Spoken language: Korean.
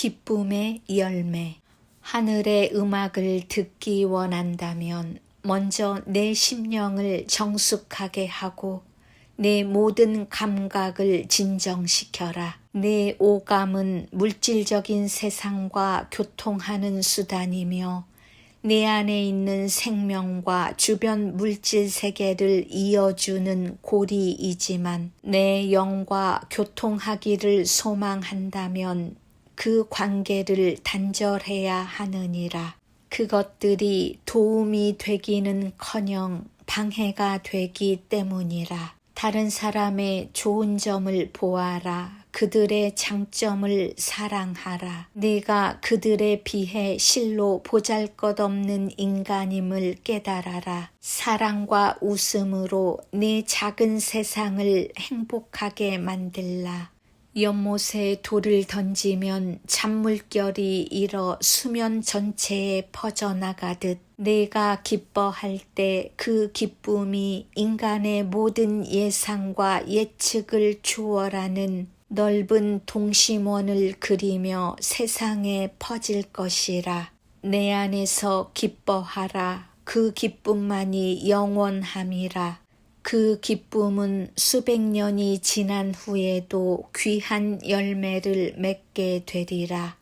기쁨의 열매. 하늘의 음악을 듣기 원한다면 먼저 내 심령을 정숙하게 하고 내 모든 감각을 진정시켜라. 내 오감은 물질적인 세상과 교통하는 수단이며 내 안에 있는 생명과 주변 물질 세계를 이어주는 고리이지만 내 영과 교통하기를 소망한다면 그 관계를 단절해야 하느니라. 그것들이 도움이 되기는 커녕 방해가 되기 때문이라. 다른 사람의 좋은 점을 보아라. 그들의 장점을 사랑하라. 네가 그들에 비해 실로 보잘것없는 인간임을 깨달아라. 사랑과 웃음으로 네 작은 세상을 행복하게 만들라. 연못에 돌을 던지면 잔물결이 일어 수면 전체에 퍼져나가듯 내가 기뻐할 때 그 기쁨이 인간의 모든 예상과 예측을 초월하는 넓은 동심원을 그리며 세상에 퍼질 것이라. 내 안에서 기뻐하라. 그 기쁨만이 영원함이라. 그 기쁨은 수백 년이 지난 후에도 귀한 열매를 맺게 되리라.